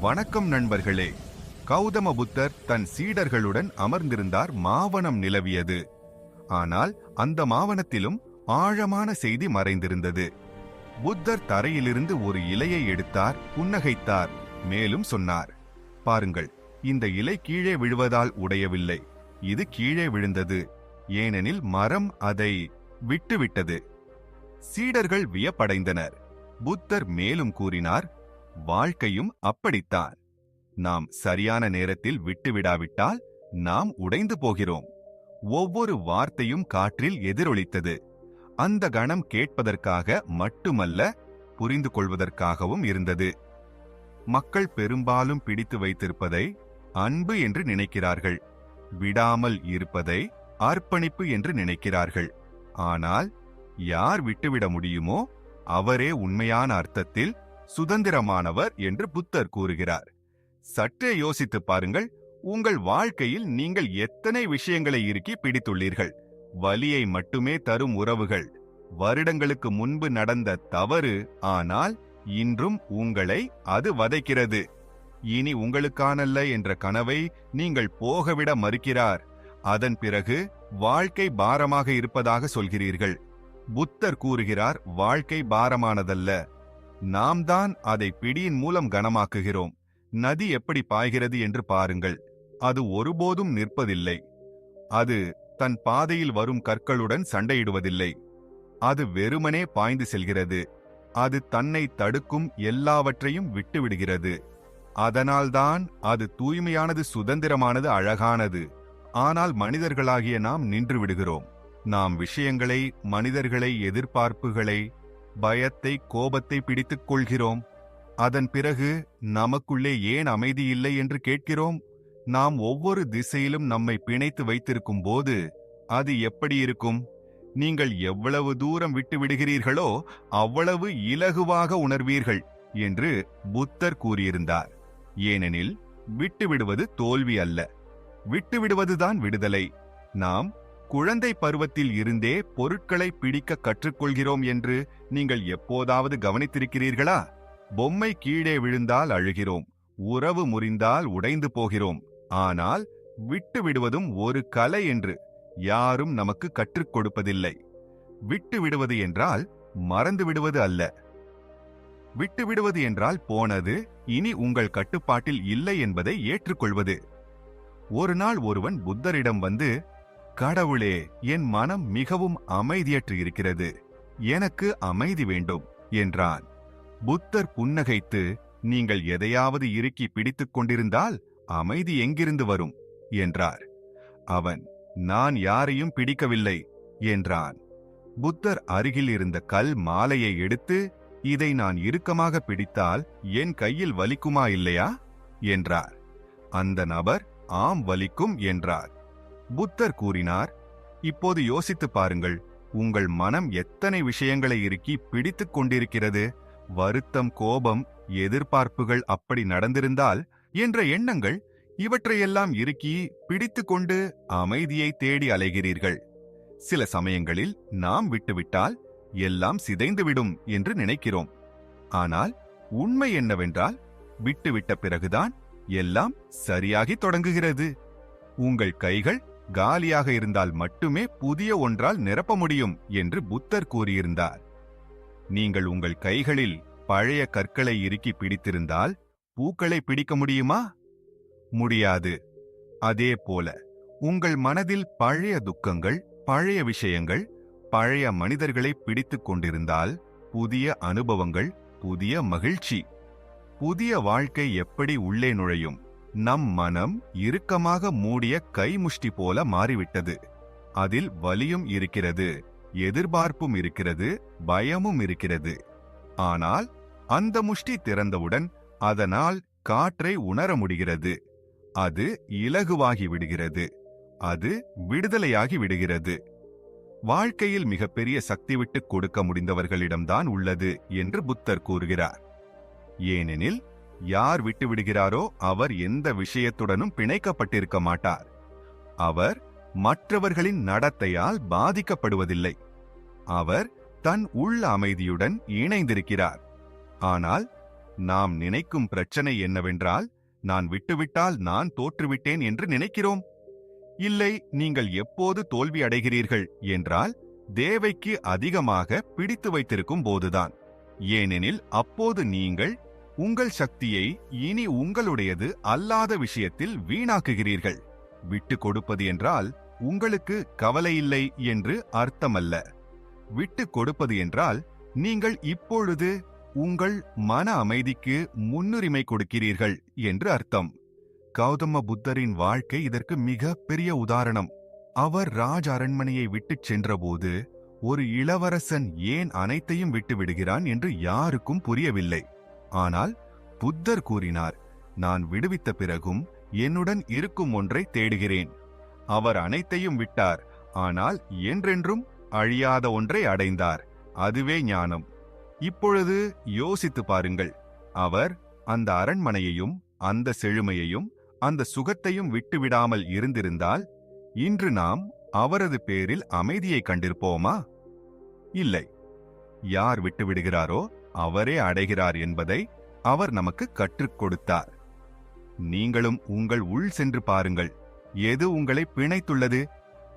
வணக்கம் நண்பர்களே. கௌதம புத்தர் தன் சீடர்களுடன் அமர்ந்திருந்தார் மாவனம் நிலவியது. ஆனால் அந்த மாவனத்திலும் ஆழமான செய்தி மறைந்திருந்தது. புத்தர் தரையிலிருந்து ஒரு இலையை எடுத்தார் புன்னகைத்தார் மேலும் சொன்னார் பாருங்கள் இந்த இலை கீழே விழுவதால் உடையவில்லை. இது கீழே விழுந்தது. ஏனெனில் மரம் அதை விட்டுவிட்டது. சீடர்கள் வியப்படைந்தனர். புத்தர் மேலும் கூறினார் வாழ்க்கையும் அப்படித்தான். நாம் சரியான நேரத்தில் விட்டுவிடாவிட்டால் நாம் உடைந்து போகிறோம். ஒவ்வொரு வார்த்தையும் காற்றில் எதிரொலித்தது. அந்த கணம் கேட்பதற்காக மட்டுமல்ல புரிந்து கொள்வதற்காகவும் இருந்தது. மக்கள் பெரும்பாலும் பிடித்து வைத்திருப்பதை அன்பு என்று நினைக்கிறார்கள். விடாமல் இருப்பதை அர்ப்பணிப்பு என்று நினைக்கிறார்கள். ஆனால் யார் விட்டுவிட முடியுமோ அவரே உண்மையான அர்த்தத்தில் சுதந்திரமானவர் என்று புத்தர் கூறுகிறார். சற்றே யோசித்துப் பாருங்கள் உங்கள் வாழ்க்கையில் நீங்கள் எத்தனை விஷயங்களை இறுக்கி பிடித்துள்ளீர்கள்? வலியை மட்டுமே தரும் உறவுகள். வருடங்களுக்கு முன்பு நடந்த தவறு ஆனால் இன்றும் உங்களை அது வதைக்கிறது. இனி உங்களுக்கானல்ல என்ற கனவை நீங்கள் போகவிட மறுக்கிறார். அதன் பிறகு வாழ்க்கை பாரமாக இருப்பதாக சொல்கிறீர்கள். புத்தர் கூறுகிறார் வாழ்க்கை பாரமானதல்ல. நாம் தான் அதை பிடியின் மூலம் கனமாக்குகிறோம். நதி எப்படி பாய்கிறது என்று பாருங்கள். அது ஒருபோதும் நிற்பதில்லை. அது தன் பாதையில் வரும் கற்களுடன் சண்டையிடுவதில்லை. அது வெறுமனே பாய்ந்து செல்கிறது. அது தன்னை தடுக்கும் எல்லாவற்றையும் விட்டுவிடுகிறது. அதனால்தான் அது தூய்மையானது சுதந்திரமானது அழகானது. ஆனால் மனிதர்களாகிய நாம் நின்று விடுகிறோம். நாம் விஷயங்களை மனிதர்களை எதிர்பார்ப்புகளை பயத்தை கோபத்தை பிடித்துக் கொள்கிறோம். அதன் பிறகு நமக்குள்ளே ஏன் அமைதி இல்லை என்று கேட்கிறோம்? நாம் ஒவ்வொரு திசையிலும் நம்மை பிணைத்து வைத்திருக்கும் போது அது எப்படி இருக்கும்? நீங்கள் எவ்வளவு தூரம் விட்டு விடுகிறீர்களோ அவ்வளவு இலகுவாக உணர்வீர்கள் என்று புத்தர் கூறியிருந்தார். ஏனெனில் விட்டுவிடுவது தோல்வி அல்ல. விட்டுவிடுவதுதான் விடுதலை. நாம் குழந்தை பருவத்தில் இருந்தே பொருட்களை பிடிக்க கற்றுக்கொள்கிறோம் என்று நீங்கள் எப்போதாவது கவனித்திருக்கிறீர்களா? பொம்மை கீழே விழுந்தால் அழுகிறோம் உறவு முறிந்தால் உடைந்து போகிறோம் ஆனால் விட்டு விடுவதும் ஒரு கலை என்று யாரும் நமக்கு கற்றுக் கொடுப்பதில்லை. விட்டு விடுவது என்றால் மறந்து விடுவது அல்ல. விட்டு விடுவது என்றால் போனது இனி உங்கள் கட்டுப்பாட்டில் இல்லை என்பதை ஏற்றுக்கொள்வது. ஒரு நாள் ஒருவன் புத்தரிடம் வந்து கடவுளே என் மனம் மிகவும் அமைதியற்று இருக்கிறது. எனக்கு அமைதி வேண்டும் என்றான். புத்தர் புன்னகைத்து நீங்கள் எதையாவது இறுக்கி பிடித்துக் கொண்டிருந்தால் அமைதி எங்கிருந்து வரும்? என்றார். அவன் நான் யாரையும் பிடிக்கவில்லை என்றான். புத்தர் அருகில் இருந்த கல் மாலையை எடுத்து இதை நான் இறுக்கமாக பிடித்தால் என் கையில் வலிக்குமா இல்லையா? என்றார். அந்த நபர் ஆம் வலிக்கும் என்றார். புத்தர் கூறினார் இப்போது யோசித்துப் பாருங்கள் உங்கள் மனம் எத்தனை விஷயங்களை இறுக்கி பிடித்துக் கொண்டிருக்கிறது? வருத்தம் கோபம் எதிர்பார்ப்புகள் அப்படி நடந்திருந்தால் என்ற எண்ணங்கள் இவற்றையெல்லாம் இறுக்கி பிடித்துக் கொண்டு அமைதியை தேடி அலைகிறீர்கள். சில சமயங்களில் நாம் விட்டுவிட்டால் எல்லாம் சிதைந்துவிடும் என்று நினைக்கிறோம். ஆனால் உண்மை என்னவென்றால் விட்டுவிட்ட பிறகுதான் எல்லாம் சரியாகி தொடங்குகிறது. உங்கள் கைகள் காலியாக இருந்தால் மட்டுமே புதிய ஒன்றால் நிரப்ப முடியும் என்று புத்தர் கூறியிருந்தார். நீங்கள் உங்கள் கைகளில் பழைய கற்களை இறுக்கி பிடித்திருந்தால் பூக்களை பிடிக்க முடியுமா? முடியாது. அதே போல உங்கள் மனதில் பழைய துக்கங்கள் பழைய விஷயங்கள் பழைய மனிதர்களை பிடித்துக் கொண்டிருந்தால் புதிய அனுபவங்கள் புதிய மகிழ்ச்சி புதிய வாழ்க்கை எப்படி உள்ளே நுழையும்? நம் மனம் இறுக்கமாக மூடிய கைமுஷ்டி போல மாறிவிட்டது. அதில் வலியும் இருக்கிறது எதிர்பார்ப்பும் இருக்கிறது பயமும் இருக்கிறது. ஆனால் அந்த முஷ்டி திறந்தவுடன் அதனால் காற்றை உணர முடிகிறது. அது இலகுவாகி விடுகிறது. அது விடுதலையாகி விடுகிறது. வாழ்க்கையில் மிகப்பெரிய சக்தி விட்டு கொடுக்க முடிந்தவர்களிடம்தான் உள்ளது என்று புத்தர் கூறுகிறார். ஏனெனில் யார் விட்டுவிடுகிறாரோ அவர் எந்த விஷயத்துடனும் பிணைக்கப்பட்டிருக்க மாட்டார். அவர் மற்றவர்களின் நடத்தையால் பாதிக்கப்படுவதில்லை. அவர் தன் உள்ள அமைதியுடன் இணைந்திருக்கிறார். ஆனால் நாம் நினைக்கும் பிரச்சனை என்னவென்றால் நான் விட்டுவிட்டால் நான் தோற்றுவிட்டேன் என்று நினைக்கிறோம். இல்லை நீங்கள் எப்போது தோல்வி அடைகிறீர்கள் என்றால் தேவைக்கு அதிகமாக பிடித்து வைத்திருக்கும் போதுதான். ஏனெனில் அப்போது நீங்கள் உங்கள் சக்தியை இனி உங்களுடையது அல்லாத விஷயத்தில் வீணாக்குகிறீர்கள். விட்டு கொடுப்பது என்றால் உங்களுக்கு கவலை இல்லை என்று அர்த்தமல்ல. விட்டு கொடுப்பது என்றால் நீங்கள் இப்பொழுது உங்கள் மன அமைதிக்கு முன்னுரிமை கொடுக்கிறீர்கள் என்று அர்த்தம். கௌதம புத்தரின் வாழ்க்கை இதற்கு மிக பெரிய உதாரணம். அவர் ராஜ் அரண்மனையை விட்டுச் சென்றபோது ஒரு இளவரசன் ஏன் அனைத்தையும் விட்டு விடுகிறான் என்று யாருக்கும் புரியவில்லை. ஆனால் புத்தர் கூறினார் நான் விடுவித்த பிறகும் என்னுடன் இருக்கும் ஒன்றை தேடுகிறேன். அவர் அனைத்தையும் விட்டார் ஆனால் என்றென்றும் அழியாத ஒன்றை அடைந்தார். அதுவே ஞானம். இப்பொழுது யோசித்து பாருங்கள் அவர் அந்த அரண்மனையையும் அந்த செழுமையையும் அந்த சுகத்தையும் விட்டுவிடாமல் இருந்திருந்தால் இன்று நாம் அவரது பேரில் அமைதியை கண்டிருப்போமா? இல்லை. யார் விட்டுவிடுகிறாரோ அவரே அடைகிறார் என்பதை அவர் நமக்கு கற்றுக் கொடுத்தார். நீங்களும் உங்கள் உள் சென்று பாருங்கள். எது உங்களை பிணைத்துள்ளது?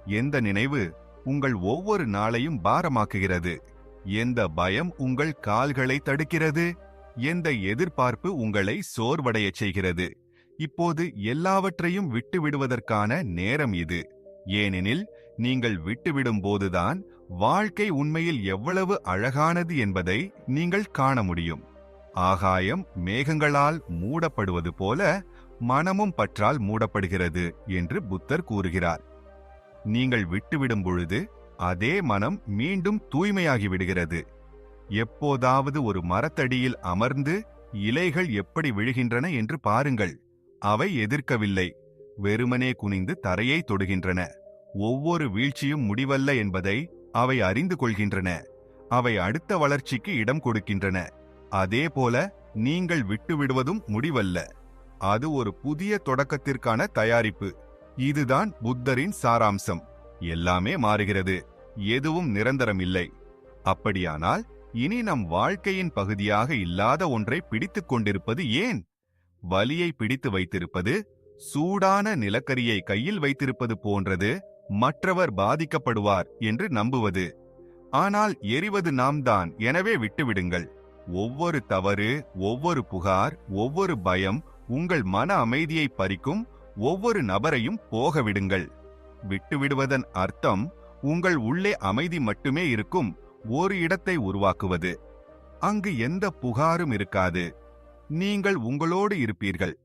எந்த நினைவு உங்கள் ஒவ்வொரு நாளையும் பாரமாக்குகிறது? எந்த பயம் உங்கள் கால்களை தடுக்கிறது? எந்த எதிர்பார்ப்பு உங்களை சோர்வடையச் செய்கிறது? இப்போது எல்லாவற்றையும் விட்டுவிடுவதற்கான நேரம் இது. ஏனெனில் நீங்கள் விட்டுவிடும் போதுதான் வாழ்க்கை உண்மையில் எவ்வளவு அழகானது என்பதை நீங்கள் காண முடியும். ஆகாயம் மேகங்களால் மூடப்படுவது போல மனமும் பற்றால் மூடப்படுகிறது என்று புத்தர் கூறுகிறார். நீங்கள் விட்டுவிடும் பொழுது அதே மனம் மீண்டும் தூய்மையாகி விடுகிறது. எப்போதாவது ஒரு மரத்தடியில் அமர்ந்து இலைகள் எப்படி விழுகின்றன என்று பாருங்கள். அவை எதிர்க்கவில்லை. வெறுமனே குனிந்து தரையை தொடுகின்றன. ஒவ்வொரு வீழ்ச்சியும் முடிவல்ல என்பதை அவை அறிந்து கொள்கின்றன. அவை அடுத்த வளர்ச்சிக்கு இடம் கொடுக்கின்றன. அதேபோல நீங்கள் விட்டுவிடுவதும் முடிவல்ல. அது ஒரு புதிய தொடக்கத்திற்கான தயாரிப்பு. இதுதான் புத்தரின் சாராம்சம். எல்லாமே மாறுகிறது. எதுவும் நிரந்தரம் இல்லை அப்படியானால் இனி நம் வாழ்க்கையின் பகுதியாக இல்லாத ஒன்றை பிடித்துக் கொண்டிருப்பது ஏன்? வலியை பிடித்து வைத்திருப்பது சூடான நிலக்கரியை கையில் வைத்திருப்பது போன்றது மற்றவர் பாதிக்கப்படுவார் என்று நம்புவது. ஆனால் எரிவது நாம் தான் எனவே விட்டுவிடுங்கள். ஒவ்வொரு தவறு ஒவ்வொரு புகார் ஒவ்வொரு பயம் உங்கள் மன அமைதியை பறிக்கும் ஒவ்வொரு நபரையும் போக விடுங்கள் விட்டுவிடுவதன் அர்த்தம் உங்கள் உள்ளே அமைதி மட்டுமே இருக்கும் ஒரு இடத்தை உருவாக்குவது. அங்கு எந்த புகாரும் இருக்காது. நீங்கள் உங்களோடு இருப்பீர்கள்.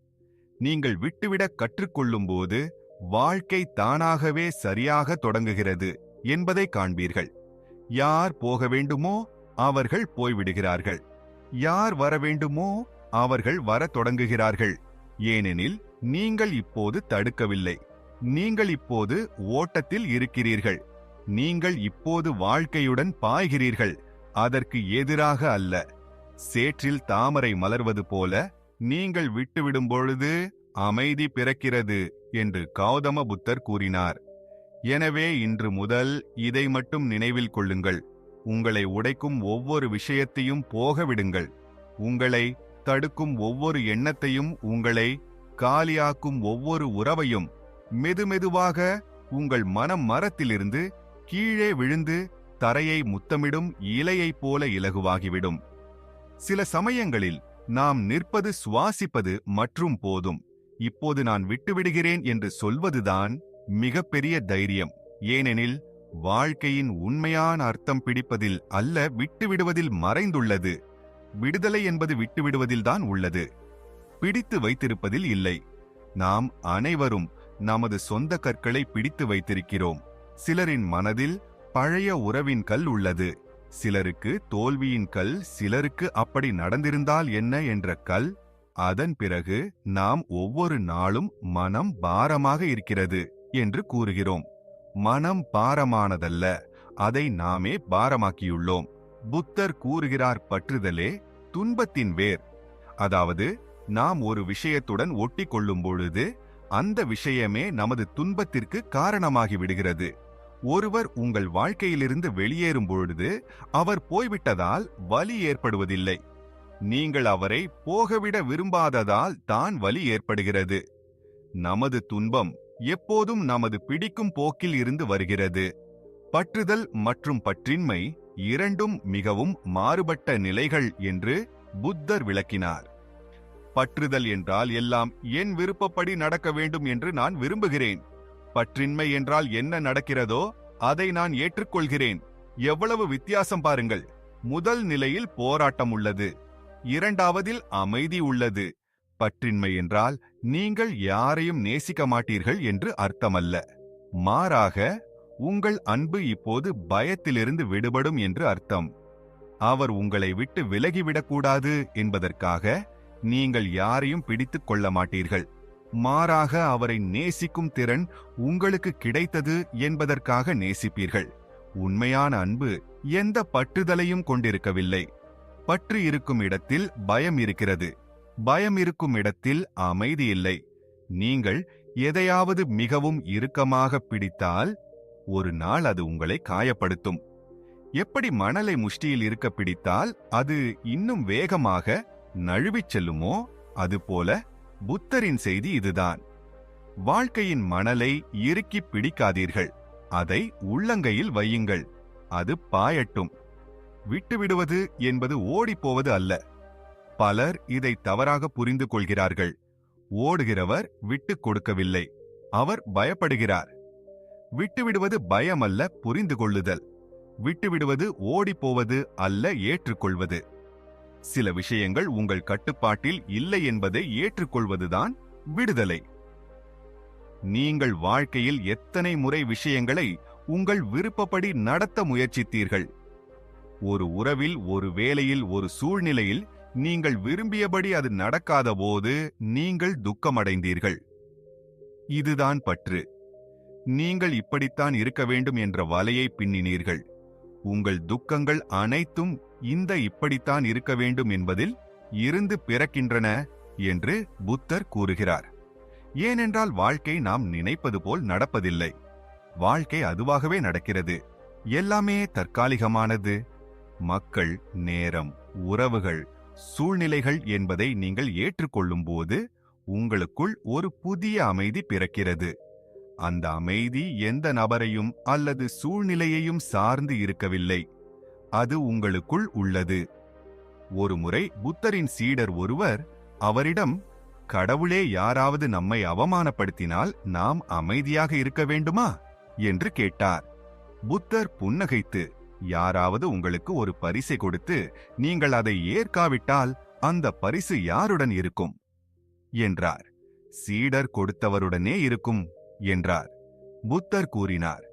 நீங்கள் விட்டுவிட கற்றுக்கொள்ளும்போது வாழ்க்கை தானாகவே சரியாக தொடங்குகிறது என்பதை காண்பீர்கள். யார் போக வேண்டுமோ அவர்கள் போய்விடுகிறார்கள். யார் வர வேண்டுமோ அவர்கள் வர தொடங்குகிறார்கள். ஏனெனில் நீங்கள் இப்போது தடுக்கவில்லை. நீங்கள் இப்போது ஓட்டத்தில் இருக்கிறீர்கள். நீங்கள் இப்போது வாழ்க்கையுடன் பாய்கிறீர்கள். அதற்கு எதிராக அல்ல. சேற்றில் தாமரை மலர்வது போல நீங்கள் விட்டுவிடும் பொழுது அமைதி பிறக்கிறது. என்று கௌதம புத்தர் கூறினார். எனவே இன்று முதல் இதை மட்டும் நினைவில் கொள்ளுங்கள். உங்களை உடைக்கும் ஒவ்வொரு விஷயத்தையும் போக விடுங்கள் உங்களை தடுக்கும் ஒவ்வொரு எண்ணத்தையும் உங்களை காலியாக்கும் ஒவ்வொரு உறவையும் மெதுமெதுவாக உங்கள் மனம் மரத்திலிருந்து கீழே விழுந்து தரையை முத்தமிடும் இலையைப் போல இலகுவாகிவிடும். சில சமயங்களில் நாம் நிற்பது சுவாசிப்பது மற்றும் போதும். இப்போது நான் விட்டுவிடுகிறேன் என்று சொல்வதுதான் மிகப்பெரிய தைரியம். ஏனெனில் வாழ்க்கையின் உண்மையான அர்த்தம் பிடிப்பதில் அல்ல விட்டுவிடுவதில் மறைந்துள்ளது. விடுதலை என்பது விட்டுவிடுவதில்தான் உள்ளது. பிடித்து வைத்திருப்பதில் இல்லை. நாம் அனைவரும் நமது சொந்த கற்களை பிடித்து வைத்திருக்கிறோம். சிலரின் மனதில் பழைய உறவின் கல் உள்ளது. சிலருக்கு தோல்வியின் கல் சிலருக்கு அப்படி நடந்திருந்தால் என்ன என்ற கல் அதன் பிறகு நாம் ஒவ்வொரு நாளும் மனம் பாரமாக இருக்கிறது என்று கூறுகிறோம். மனம் பாரமானதல்ல அதை நாமே பாரமாக்கியுள்ளோம். புத்தர் கூறுகிறார் பற்றுதலே துன்பத்தின் வேர். அதாவது நாம் ஒரு விஷயத்துடன் ஒட்டி கொள்ளும் பொழுது அந்த விஷயமே நமது துன்பத்திற்கு காரணமாகி விடுகிறது. ஒருவர் உங்கள் வாழ்க்கையிலிருந்து வெளியேறும் பொழுது அவர் போய்விட்டதால் வலி ஏற்படுவதில்லை. நீங்கள் அவரை போகவிட விரும்பாததால் தான் வலி ஏற்படுகிறது. நமது துன்பம் எப்போதும் நமது பிடிக்கும் போக்கில் இருந்து வருகிறது. பற்றுதல் மற்றும் பற்றின்மை இரண்டும் மிகவும் மாறுபட்ட நிலைகள் என்று புத்தர் விளக்கினார். பற்றுதல் என்றால் எல்லாம் என் விருப்பப்படி நடக்க வேண்டும் என்று நான் விரும்புகிறேன். பற்றின்மை என்றால் என்ன நடக்கிறதோ அதை நான் ஏற்றுக்கொள்கிறேன். எவ்வளவு வித்தியாசம் பாருங்கள். முதல் நிலையில் போராட்டம் உள்ளது. இரண்டாவதில் அமைதி உள்ளது. பற்றின்மை என்றால் நீங்கள் யாரையும் நேசிக்க மாட்டீர்கள் என்று அர்த்தமல்ல. மாறாக உங்கள் அன்பு இப்போது பயத்திலிருந்து விடுபடும் என்று அர்த்தம். அவர் உங்களை விட்டு விலகிவிடக்கூடாது என்பதற்காக நீங்கள் யாரையும் பிடித்துக் கொள்ள மாட்டீர்கள். மாறாக அவரை நேசிக்கும் திறன் உங்களுக்கு கிடைத்தது என்பதற்காக நேசிப்பீர்கள். உண்மையான அன்பு எந்த பற்றுதலையும் கொண்டிருக்கவில்லை. பற்று இருக்கும் இடத்தில் பயம் இருக்கிறது. பயம் இருக்கும் இடத்தில் அமைதி இல்லை. நீங்கள் எதையாவது மிகவும் இறுக்கமாக பிடித்தால் ஒரு நாள் அது உங்களை காயப்படுத்தும். எப்படி மணலை முஷ்டியில் இருக்க பிடித்தால் அது இன்னும் வேகமாக நழுவிச் செல்லுமோ அதுபோல புத்தரின் செய்தி இதுதான். வாழ்க்கையின் மணலை இறுக்கி பிடிக்காதீர்கள். அதை உள்ளங்கையில் வையுங்கள். அது பாயட்டும். விட்டுவிடுவது என்பது ஓடிப்போவது அல்ல. பலர் இதை தவறாக புரிந்து கொள்கிறார்கள். ஓடுகிறவர் விட்டுக் கொடுக்கவில்லை. அவர் பயப்படுகிறார். விட்டுவிடுவது பயமல்ல புரிந்து கொள்ளுதல். விட்டுவிடுவது ஓடிப்போவது அல்ல ஏற்றுக்கொள்வது. சில விஷயங்கள் உங்கள் கட்டுப்பாட்டில் இல்லை என்பதை ஏற்றுக்கொள்வதுதான் விடுதலை. நீங்கள் வாழ்க்கையில் எத்தனை முறை விஷயங்களை உங்கள் விருப்பப்படி நடத்த முயற்சித்தீர்கள்? ஒரு உறவில் ஒரு வேலையில் ஒரு சூழ்நிலையில் நீங்கள் விரும்பியபடி அது நடக்காத போது நீங்கள் துக்கமடைந்தீர்கள். இதுதான் பற்று. நீங்கள் இப்படித்தான் இருக்க வேண்டும் என்ற வலையை பின்னினீர்கள். உங்கள் துக்கங்கள் அனைத்தும் இந்த இப்படித்தான் இருக்க வேண்டும் என்பதில் இருந்து பிறக்கின்றன என்று புத்தர் கூறுகிறார். ஏனென்றால் வாழ்க்கை நாம் நினைப்பது போல் நடப்பதில்லை. வாழ்க்கை அதுவாகவே நடக்கிறது. எல்லாமே தற்காலிகமானது. மக்கள் நேரம் உறவுகள் சூழ்நிலைகள் என்பதை நீங்கள் ஏற்றுக்கொள்ளும்போது உங்களுக்குள் ஒரு புதிய அமைதி பிறக்கிறது. அந்த அமைதி எந்த நபரையும் அல்லது சூழ்நிலையையும் சார்ந்து இருக்கவில்லை. அது உங்களுக்குள் உள்ளது. ஒருமுறை புத்தரின் சீடர் ஒருவர் அவரிடம் கடவுளே யாராவது நம்மை அவமானப்படுத்தினால் நாம் அமைதியாக இருக்க வேண்டுமா? என்று கேட்டார். புத்தர் புன்னகைத்து யாராவது உங்களுக்கு ஒரு பரிசை கொடுத்து நீங்கள் அதை ஏற்காவிட்டால் அந்த பரிசு யாருடன் இருக்கும்? என்றார். சீடர் கொடுத்தவருடனே இருக்கும் என்றார். புத்தர் கூறினார்.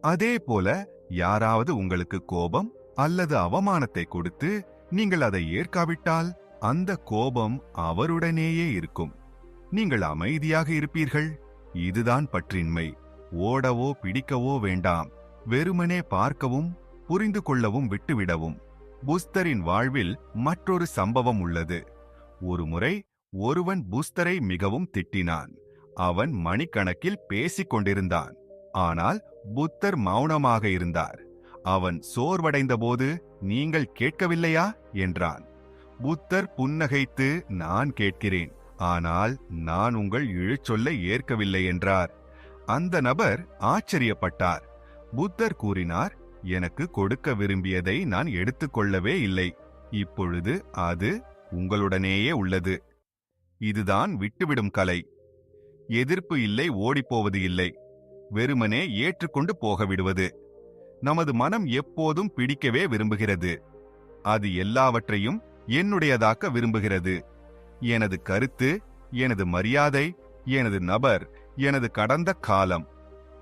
அதே போல யாராவது உங்களுக்கு கோபம் அல்லது அவமானத்தை கொடுத்து நீங்கள் அதை ஏற்காவிட்டால் அந்த கோபம் அவருடனேயே இருக்கும். நீங்கள் அமைதியாக இருப்பீர்கள். இதுதான் பற்றின்மை. ஓடவோ பிடிக்கவோ வேண்டாம். வெறுமனே பார்க்கவும் புரிந்து கொள்ளவும் விட்டுவிடவும். புஸ்தரின் வாழ்வில் மற்றொரு சம்பவம் உள்ளது. ஒருமுறை ஒருவன் புஸ்தரை மிகவும் திட்டினான். அவன் மணிக்கணக்கில் பேசிக் கொண்டிருந்தான். ஆனால் புத்தர் மௌனமாக இருந்தார். அவன் சோர்வடைந்தபோது நீங்கள் கேட்கவில்லையா? என்றான். புத்தர் புன்னகைத்து நான் கேட்கிறேன். ஆனால் நான் உங்கள் இழுச்சொல்லை ஏற்கவில்லை என்றார். அந்த நபர் ஆச்சரியப்பட்டார். புத்தர் கூறினார் எனக்கு கொடுக்க விரும்பியதை நான் எடுத்துக்கொள்ளவே இல்லை. இப்பொழுது அது உங்களுடனேயே உள்ளது. இதுதான் விட்டுவிடும் கலை. எதிர்ப்பு இல்லை ஓடிப்போவது இல்லை. வெறுமனே ஏற்றுக்கொண்டு போக விடுவது நமது மனம் எப்போதும் பிடிக்கவே விரும்புகிறது. அது எல்லாவற்றையும் என்னுடையதாக்க விரும்புகிறது. எனது கருத்து எனது மரியாதை எனது நபர் எனது கடந்த காலம்.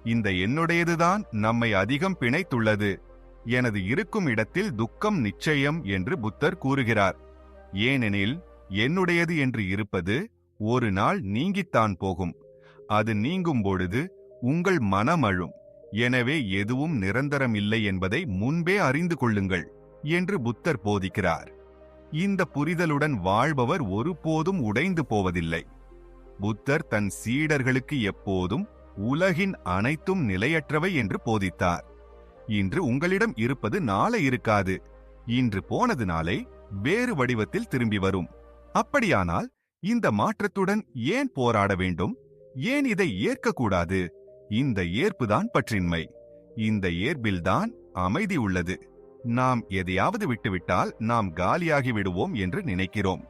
இந்த என்னுடையதுதான் நம்மை அதிகம் பிணைத்துள்ளது. எனது இருக்கும் இடத்தில் துக்கம் நிச்சயம் என்று புத்தர் கூறுகிறார். ஏனெனில் என்னுடையது என்று இருப்பது ஒரு நாள் நீங்கித்தான் போகும். அது நீங்கும் பொழுது உங்கள் மனமழும். எனவே எதுவும் நிரந்தரம் இல்லை என்பதை முன்பே அறிந்து கொள்ளுங்கள் என்று புத்தர் போதிக்கிறார். இந்த புரிதலுடன் வாழ்பவர் ஒருபோதும் உடைந்து போவதில்லை. புத்தர் தன் சீடர்களுக்கு எப்போதும் உலகின் அனைத்தும் நிலையற்றவை என்று போதித்தார். இன்று உங்களிடம் இருப்பது நாளை இருக்காது. இன்று போனது நாளை வேறு வடிவத்தில் திரும்பி வரும். அப்படியானால் இந்த மாற்றத்துடன் ஏன் போராட வேண்டும்? ஏன் இதை ஏற்கக்கூடாது? இந்த ஏற்புதான் பற்றின்மை. இந்த ஏற்பில்தான் அமைதி உள்ளது. நாம் எதையாவது விட்டுவிட்டால் நாம் காலியாகி விடுவோம் என்று நினைக்கிறோம்.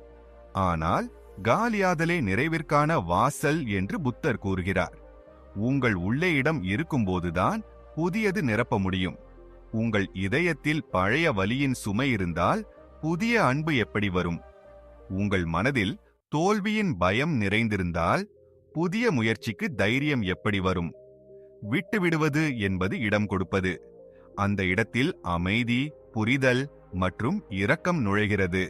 ஆனால் காலியாதலே நிறைவிற்கான வாசல் என்று புத்தர் கூறுகிறார். உங்கள் உள்ளே இடம் இருக்கும்போதுதான் புதியது நிரப்ப முடியும். உங்கள் இதயத்தில் பழைய வலியின் சுமை இருந்தால் புதிய அன்பு எப்படி வரும்? உங்கள் மனதில் தோல்வியின் பயம் நிறைந்திருந்தால் புதிய முயற்சிக்கு தைரியம் எப்படி வரும்? விட்டுவிடுவது என்பது இடம் கொடுப்பது. அந்த இடத்தில் அமைதி புரிதல் மற்றும் இரக்கம் நுழைகிறது.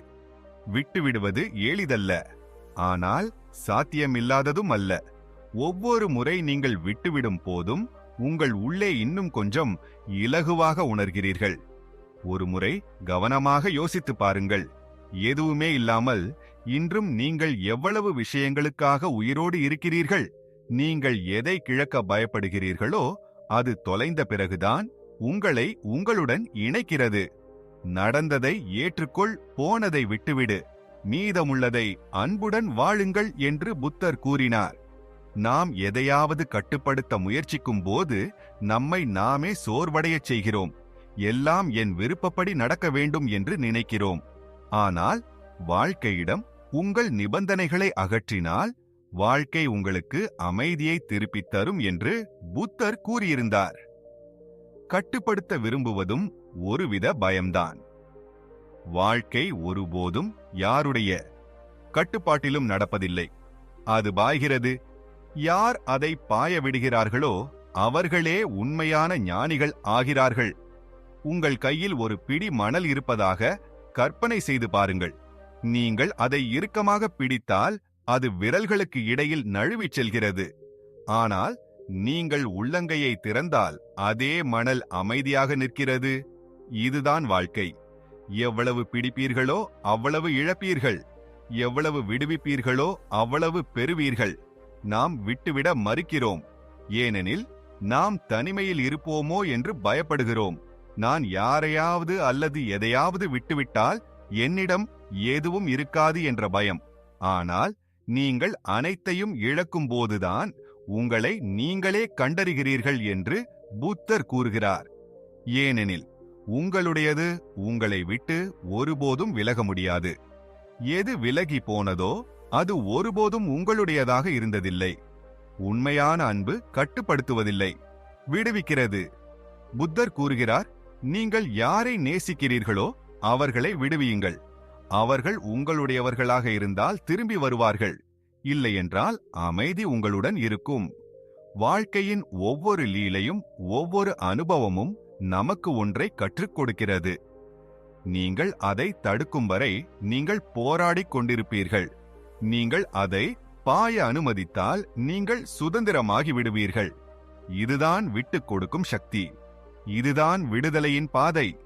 விட்டுவிடுவது எளிதல்ல. ஆனால் சாத்தியமில்லாததும் அல்ல. ஒவ்வொரு முறை நீங்கள் விட்டுவிடும் போதும் உங்கள் உள்ளே இன்னும் கொஞ்சம் இலகுவாக உணர்கிறீர்கள். ஒரு முறை கவனமாக யோசித்து பாருங்கள். எதுவுமே இல்லாமல் இன்றும் நீங்கள் எவ்வளவு விஷயங்களுக்காக உயிரோடு இருக்கிறீர்கள்? நீங்கள் எதை கிழக்க பயப்படுகிறீர்களோ அது தொலைந்த பிறகுதான் உங்களை உங்களுடன் இணைக்கிறது. நடந்ததை ஏற்றுக்கொள் போனதை விட்டுவிடு. மீதமுள்ளதை அன்புடன் வாழுங்கள் என்று புத்தர் கூறினார். நாம் எதையாவது கட்டுப்படுத்த முயற்சிக்கும் போது நம்மை நாமே சோர்வடையச் செய்கிறோம். எல்லாம் என் விருப்பப்படி நடக்க வேண்டும் என்று நினைக்கிறோம். ஆனால் வாழ்க்கையிடம் உங்கள் நிபந்தனைகளை அகற்றினால் வாழ்க்கை உங்களுக்கு அமைதியை திருப்பித் தரும் என்று புத்தர் கூறியிருந்தார். கட்டுப்படுத்த விரும்புவதும் ஒருவித பயம்தான். வாழ்க்கை ஒருபோதும் யாருடைய கட்டுப்பாட்டிலும் நடப்பதில்லை. அது பாய்கிறது. யார் அதை பாய விடுகிறார்களோ அவர்களே உண்மையான ஞானிகள் ஆகிறார்கள். உங்கள் கையில் ஒரு பிடி மணல் இருப்பதாக கற்பனை செய்து பாருங்கள். நீங்கள் அதை இறுக்கமாக பிடித்தால் அது விரல்களுக்கு இடையில் நழுவிச் செல்கிறது. ஆனால் நீங்கள் உள்ளங்கையை திறந்தால் அதே மணல் அமைதியாக நிற்கிறது. இதுதான் வாழ்க்கை. எவ்வளவு பிடிப்பீர்களோ அவ்வளவு இழப்பீர்கள். எவ்வளவு விடுவிப்பீர்களோ அவ்வளவு பெறுவீர்கள். நாம் விட்டுவிட மறுக்கிறோம். ஏனெனில் நாம் தனிமையில் இருப்போமோ என்று பயப்படுகிறோம். நான் யாரையாவது அல்லது எதையாவது விட்டுவிட்டால் என்னிடம் எதுவும் இருக்காது என்ற பயம். ஆனால் நீங்கள் அனைத்தையும் இழக்கும்போதுதான் உங்களை நீங்களே கண்டறிகிறீர்கள் என்று புத்தர் கூறுகிறார். ஏனெனில் உங்களுடையது உங்களை விட்டு ஒருபோதும் விலக முடியாது. எது விலகி போனதோ அது ஒருபோதும் உங்களுடையதாக இருந்ததில்லை. உண்மையான அன்பு கட்டுப்படுத்துவதில்லை. விடுவிக்கிறது. புத்தர் கூறுகிறார் நீங்கள் யாரை நேசிக்கிறீர்களோ அவர்களை விடுவியுங்கள். அவர்கள் உங்களுடையவர்களாக இருந்தால் திரும்பி வருவார்கள். இல்லையென்றால் அமைதி உங்களுடன் இருக்கும். வாழ்க்கையின் ஒவ்வொரு லீலையும் ஒவ்வொரு அனுபவமும் நமக்கு ஒன்றை கற்றுக் கொடுக்கிறது. நீங்கள் அதை தடுக்கும் வரை நீங்கள் போராடிக் கொண்டிருப்பீர்கள். நீங்கள் அதை பாய அனுமதித்தால் நீங்கள் சுதந்திரமாகி விடுவீர்கள். இதுதான் விட்டுக் கொடுக்கும் சக்தி. இதுதான் விடுதலையின் பாதை.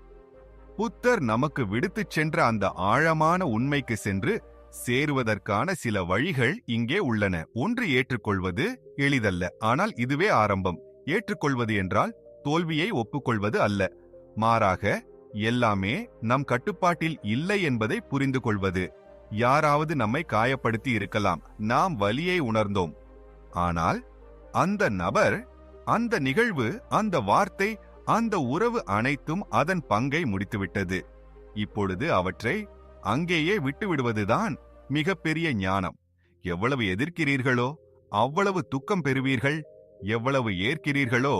புத்தர் நமக்கு விடுத்துச் சென்ற அந்த ஆழமான உண்மைக்கு சென்று சேருவதற்கான சில வழிகள் இங்கே உள்ளன. ஒன்று ஏற்றுக்கொள்வது எளிதல்ல. ஆனால் இதுவே ஆரம்பம். ஏற்றுக்கொள்வது என்றால் தோல்வியை ஒப்புக்கொள்வது அல்ல. மாறாக எல்லாமே நம் கட்டுப்பாட்டில் இல்லை என்பதை புரிந்து கொள்வது யாராவது நம்மை காயப்படுத்தி இருக்கலாம். நாம் வலியை உணர்ந்தோம். ஆனால் அந்த நபர் அந்த நிகழ்வு அந்த வார்த்தை அந்த உறவு அனைத்தும் அதன் பங்கை முடித்துவிட்டது. இப்பொழுது அவற்றை அங்கேயே விட்டுவிடுவதுதான் மிகப்பெரிய ஞானம். எவ்வளவு எதிர்க்கிறீர்களோ அவ்வளவு துக்கம் பெறுவீர்கள். எவ்வளவு ஏற்கிறீர்களோ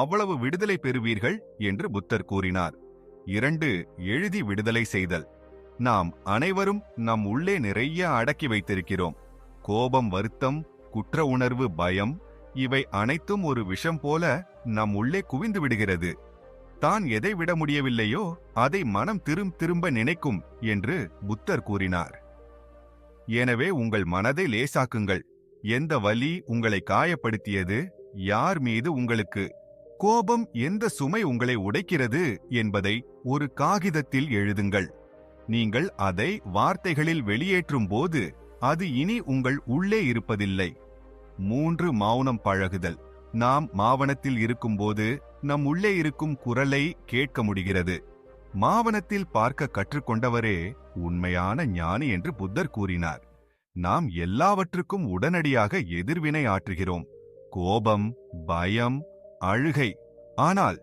அவ்வளவு விடுதலை பெறுவீர்கள் என்று புத்தர் கூறினார். இரண்டு எழுதி விடுதலை செய்தல். நாம் அனைவரும் நம் உள்ளே நிறைய அடக்கி வைத்திருக்கிறோம். கோபம் வருத்தம் குற்ற உணர்வு பயம் இவை அனைத்தும் ஒரு விஷம் போல நம் உள்ளே குவிந்து விடுகிறது. தான் எதை விட முடியவில்லையோ அதை மனம் திரும் திரும்ப நினைக்கும் என்று புத்தர் கூறினார். எனவே உங்கள் மனதை லேசாக்குங்கள். எந்த வலி உங்களை காயப்படுத்தியது? யார் மீது உங்களுக்கு கோபம் எந்த சுமை உங்களை உடைக்கிறது என்பதை ஒரு காகிதத்தில் எழுதுங்கள். நீங்கள் அதை வார்த்தைகளில் வெளியேற்றும் போது அது இனி உங்கள் உள்ளே இருப்பதில்லை. மூன்று மௌனம் பழகுதல். நாம் மாவனத்தில் இருக்கும்போது நம் உள்ளே இருக்கும் குரலை கேட்க முடிகிறது. மாவனத்தில் பார்க்க கற்றுக்கொண்டவரே உண்மையான ஞானி என்று புத்தர் கூறினார். நாம் எல்லாவற்றுக்கும் உடனடியாக எதிர்வினை ஆற்றுகிறோம். கோபம் பயம் அழுகை. ஆனால்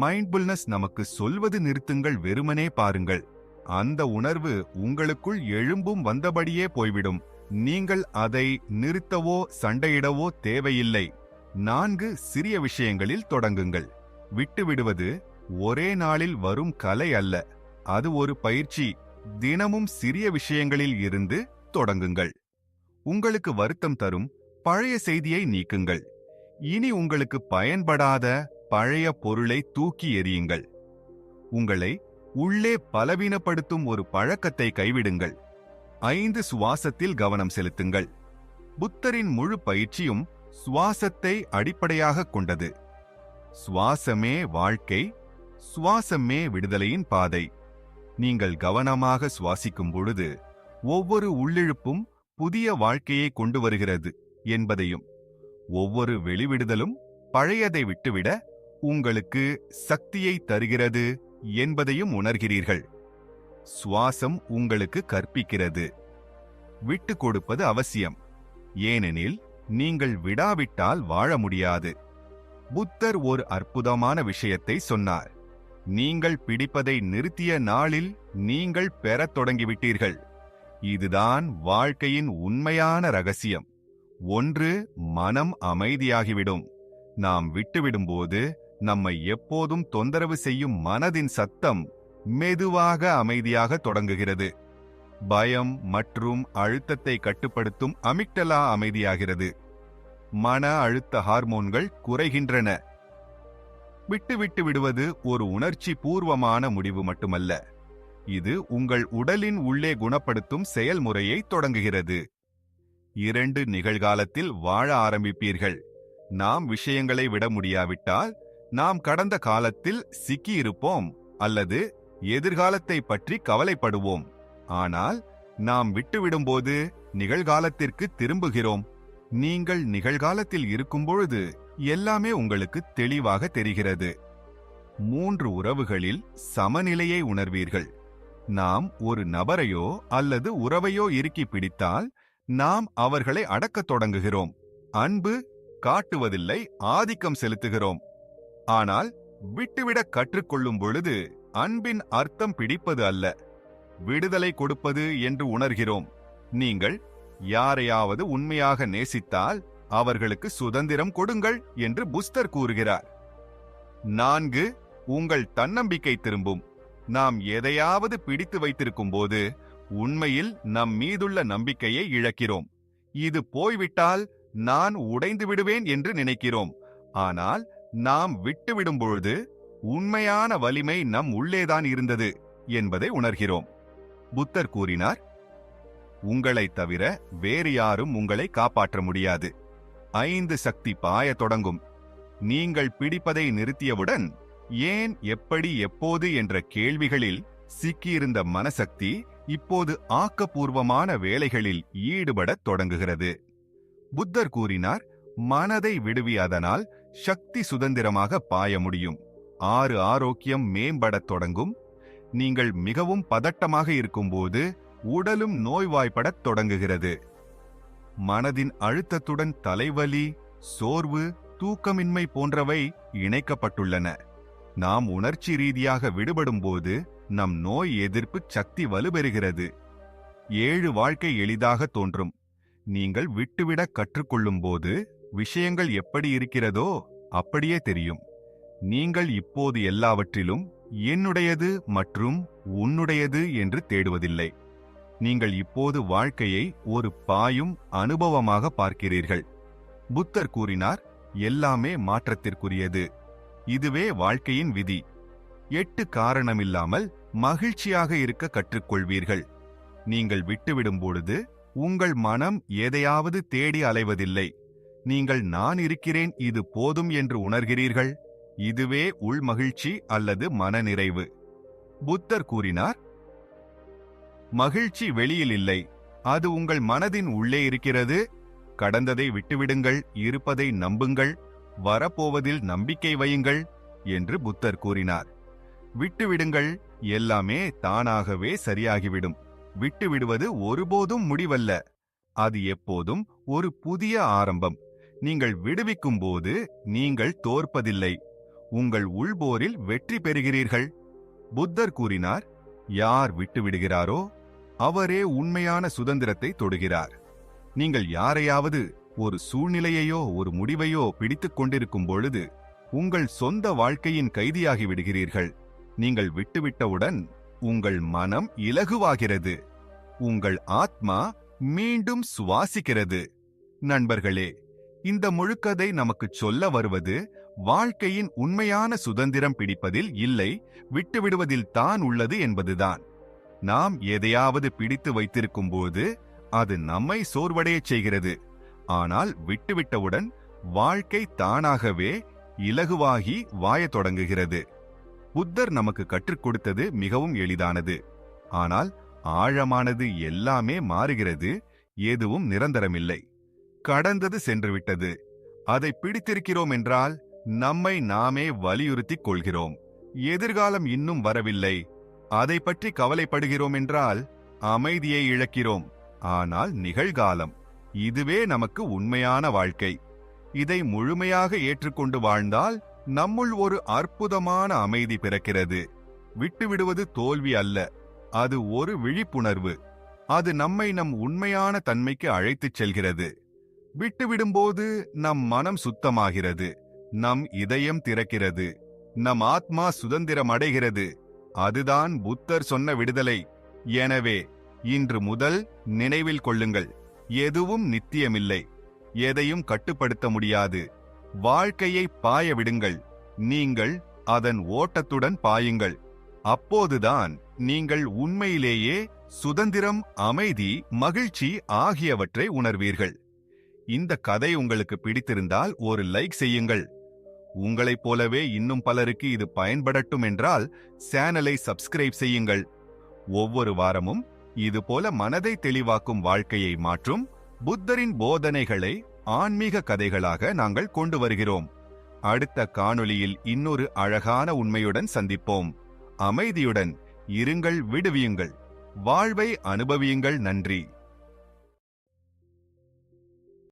மைண்ட்புல்னஸ் நமக்கு சொல்வது நிறுத்துங்கள் வெறுமனே பாருங்கள். அந்த உணர்வு உங்களுக்குள் எழும்பும் வந்தபடியே போய்விடும். நீங்கள் அதை நிறுத்தவோ சண்டையிடவோ தேவையில்லை. நான்கு சிறிய விஷயங்களில் தொடங்குங்கள். விட்டுவிடுவது ஒரே நாளில் வரும் கலை அல்ல. அது ஒரு பயிற்சி. தினமும் சிறிய விஷயங்களில் இருந்து தொடங்குங்கள். உங்களுக்கு வருத்தம் தரும் பழைய செய்தியை நீக்குங்கள். இனி உங்களுக்கு பயன்படாத பழைய பொருளை தூக்கி எறியுங்கள். உங்களை உள்ளே பலவீனப்படுத்தும் ஒரு பழக்கத்தை கைவிடுங்கள். ஐந்து சுவாசத்தில் கவனம் செலுத்துங்கள். புத்தரின் முழு பயிற்சியும் சுவாசத்தை அடிப்படையாகக் கொண்டது. சுவாசமே வாழ்க்கை சுவாசமே விடுதலையின் பாதை. நீங்கள் கவனமாக சுவாசிக்கும் பொழுது ஒவ்வொரு உள்ளிழுப்பும் புதிய வாழ்க்கையை கொண்டு வருகிறது என்பதையும் ஒவ்வொரு வெளிவிடுதலும் பழையதை விட்டுவிட உங்களுக்கு சக்தியை தருகிறது என்பதையும் உணர்கிறீர்கள். சுவாசம் உங்களுக்கு கற்பிக்கிறது. விட்டு கொடுப்பது அவசியம். ஏனெனில் நீங்கள் விடாவிட்டால் வாழ முடியாது. புத்தர் ஒரு அற்புதமான விஷயத்தை சொன்னார். நீங்கள் பிடிப்பதை நிறுத்திய நாளில் நீங்கள் பெறத் தொடங்கிவிட்டீர்கள். இதுதான் வாழ்க்கையின் உண்மையான ரகசியம். ஒன்று மனம் அமைதியாகிவிடும். நாம் விட்டுவிடும்போது நம்மை எப்போதும் தொந்தரவு செய்யும் மனதின் சத்தம் மெதுவாக அமைதியாக தொடங்குகிறது. பயம் மற்றும் அழுத்தத்தை கட்டுப்படுத்தும் அமிக்டலா அமைதியாகிறது. மன அழுத்த ஹார்மோன்கள் குறைகின்றன. விட்டுவிட்டு விடுவது ஒரு உணர்ச்சி பூர்வமான முடிவு மட்டுமல்ல. இது உங்கள் உடலின் உள்ளே குணப்படுத்தும் செயல்முறையை தொடங்குகிறது. இரண்டு நிகழ்காலத்தில் வாழ ஆரம்பிப்பீர்கள். நாம் விஷயங்களை விட முடியாவிட்டால் நாம் கடந்த காலத்தில் சிக்கியிருப்போம் அல்லது எதிர்காலத்தை பற்றி கவலைப்படுவோம். ஆனால் நாம் விட்டுவிடும்போது நிகழ்காலத்திற்கு திரும்புகிறோம். நீங்கள் நிகழ்காலத்தில் இருக்கும்பொழுது எல்லாமே உங்களுக்கு தெளிவாக தெரிகிறது. மூன்று உறவுகளில் சமநிலையை உணர்வீர்கள். நாம் ஒரு நபரையோ அல்லது உறவையோ இறுக்கி பிடித்தால் நாம் அவர்களை அடக்கத் தொடங்குகிறோம். அன்பு காட்டுவதில்லை ஆதிக்கம் செலுத்துகிறோம். ஆனால் விட்டுவிட கற்றுக்கொள்ளும் பொழுது அன்பின் அர்த்தம் பிடிப்பது அல்ல. விடுதலை கொடுப்பது என்று உணர்கிறோம். நீங்கள் யாரையாவது உண்மையாக நேசித்தால் அவர்களுக்கு சுதந்திரம் கொடுங்கள் என்று புஸ்தர் கூறுகிறார். நான்கு உங்கள் தன்னம்பிக்கை திரும்பும். நாம் எதையாவது பிடித்து வைத்திருக்கும் போது உண்மையில் நம் மீதுள்ள நம்பிக்கையை இழக்கிறோம். இது போய்விட்டால் நான் உடைந்து விடுவேன் என்று நினைக்கிறோம். ஆனால் நாம் விட்டுவிடும் பொழுது உண்மையான வலிமை நம் உள்ளேதான் இருந்தது என்பதை உணர்கிறோம். புத்தர் கூறினார் உங்களைத் தவிர வேறு யாரும் உங்களை காப்பாற்ற முடியாது. ஐந்து சக்தி பாயத் தொடங்கும். நீங்கள் பிடிப்பதை நிறுத்தியவுடன் ஏன் எப்படி எப்போது என்ற கேள்விகளில் சிக்கியிருந்த மனசக்தி இப்போது ஆக்கப்பூர்வமான வேலைகளில் ஈடுபடத் தொடங்குகிறது. புத்தர் கூறினார் மனதை விடுவியாதனால் சக்தி சுதந்திரமாக பாய முடியும். ஆறு ஆரோக்கியம் மேம்படத் தொடங்கும். நீங்கள் மிகவும் பதட்டமாக இருக்கும்போது உடலும் நோய்வாய்ப்படத் தொடங்குகிறது. மனதின் அழுத்தத்துடன் தலைவலி சோர்வு தூக்கமின்மை போன்றவை இணைக்கப்பட்டுள்ளன. நாம் உணர்ச்சி ரீதியாக விடுபடும்போது நம் நோய் எதிர்ப்பு சக்தி வலுப்பெறுகிறது ஏழு வாழ்க்கை எளிதாக தோன்றும். நீங்கள் விட்டுவிட கற்றுக்கொள்ளும்போது விஷயங்கள் எப்படி இருக்கிறதோ அப்படியே தெரியும். நீங்கள் இப்போது எல்லாவற்றிலும் என்னுடையது மற்றும் உன்னுடையது என்று தேடுவதில்லை. நீங்கள் இப்போது வாழ்க்கையை ஒரு பாயும் அனுபவமாக பார்க்கிறீர்கள். புத்தர் கூறினார் எல்லாமே மாற்றத்திற்குரியது. இதுவே வாழ்க்கையின் விதி. எட்டு காரணமில்லாமல் மகிழ்ச்சியாக இருக்க கற்றுக்கொள்வீர்கள். நீங்கள் விட்டுவிடும் பொழுது உங்கள் மனம் எதையாவது தேடி அலைவதில்லை. நீங்கள் நான் இருக்கிறேன் இது போதும் என்று உணர்கிறீர்கள்? இதுவே உள்மகிழ்ச்சி அல்லது மனநிறைவு? புத்தர் கூறினார் மகிழ்ச்சி வெளியில் இல்லை. அது உங்கள் மனதின் உள்ளே இருக்கிறது. கடந்ததை விட்டுவிடுங்கள் இருப்பதை நம்புங்கள் வரப்போவதில் நம்பிக்கை வையுங்கள் என்று புத்தர் கூறினார். விட்டுவிடுங்கள் எல்லாமே தானாகவே சரியாகிவிடும். விட்டுவிடுவது ஒருபோதும் முடிவல்ல. அது எப்போதும் ஒரு புதிய ஆரம்பம். நீங்கள் விடுவிக்கும் போது நீங்கள் தோற்பதில்லை. உங்கள் உள்போரில் வெற்றி பெறுகிறீர்கள். புத்தர் கூறினார் யார் விட்டுவிடுகிறாரோ அவரே உண்மையான சுதந்திரத்தை தொடுகிறார். நீங்கள் யாரையாவது ஒரு சூழ்நிலையையோ ஒரு முடிவையோ பிடித்துக் கொண்டிருக்கும் பொழுது உங்கள் சொந்த வாழ்க்கையின் கைதியாகி விடுகிறீர்கள். நீங்கள் விட்டுவிட்டவுடன் உங்கள் மனம் இலகுவாகிறது. உங்கள் ஆத்மா மீண்டும் சுவாசிக்கிறது. நண்பர்களே இந்த முழுக்கதை நமக்குச் சொல்ல வருவது வாழ்க்கையின் உண்மையான சுதந்திரம் பிடிப்பதில் இல்லை விட்டுவிடுவதில் தான் உள்ளது என்பதுதான். நாம் எதையாவது பிடித்து வைத்திருக்கும்போது அது நம்மை சோர்வடையச் செய்கிறது. ஆனால் விட்டுவிட்டவுடன் வாழ்க்கை தானாகவே இலகுவாகி வாயத் தொடங்குகிறது. புத்தர் நமக்கு கற்றுக் கொடுத்தது மிகவும் எளிதானது. ஆனால் ஆழமானது எல்லாமே மாறுகிறது எதுவும் நிரந்தரமில்லை. கடந்தது சென்றுவிட்டது. அதை பிடித்திருக்கிறோம் என்றால் நம்மை நாமே வலியுறுத்திக் கொள்கிறோம். எதிர்காலம் இன்னும் வரவில்லை. அதை பற்றி கவலைப்படுகிறோம் என்றால் அமைதியை இழக்கிறோம். ஆனால் நிகழ்காலம். இதுவே நமக்கு உண்மையான வாழ்க்கை. இதை முழுமையாக ஏற்றுக்கொண்டு வாழ்ந்தால் நம்முள் ஒரு அற்புதமான அமைதி பிறக்கிறது. விட்டுவிடுவது தோல்வி அல்ல. அது ஒரு விழிப்புணர்வு. அது நம்மை நம் உண்மையான தன்மைக்கு அழைத்துச் செல்கிறது. விட்டுவிடும்போது நம் மனம் சுத்தமாகிறது. நம் இதயம் திறக்கிறது. நம் ஆத்மா சுதந்திரம் அடைகிறது அதுதான் புத்தர் சொன்ன விடுதலை. எனவே இன்று முதல் நினைவில் கொள்ளுங்கள். எதுவும் நித்தியமில்லை. எதையும் கட்டுப்படுத்த முடியாது. வாழ்க்கையை பாய விடுங்கள். நீங்கள் அதன் ஓட்டத்துடன் பாயுங்கள். அப்போதுதான் நீங்கள் உண்மையிலேயே சுதந்திரம் அமைதி மகிழ்ச்சி ஆகியவற்றை உணர்வீர்கள். இந்த கதை உங்களுக்கு பிடித்திருந்தால் ஒரு லைக் செய்யுங்கள். உங்களைப் போலவே இன்னும் பலருக்கு இது பயன்படட்டும் என்றால் சேனலை சப்ஸ்கிரைப் செய்யுங்கள். ஒவ்வொரு வாரமும் இதுபோல மனதை தெளிவாக்கும் வாழ்க்கையை மாற்றும் புத்தரின் போதனைகளை ஆன்மீக கதைகளாக நாங்கள் கொண்டு வருகிறோம். அடுத்த காணொளியில் இன்னொரு அழகான உண்மையுடன் சந்திப்போம். அமைதியுடன் இருங்கள் விடுவியுங்கள். வாழ்வை அனுபவியுங்கள். நன்றி.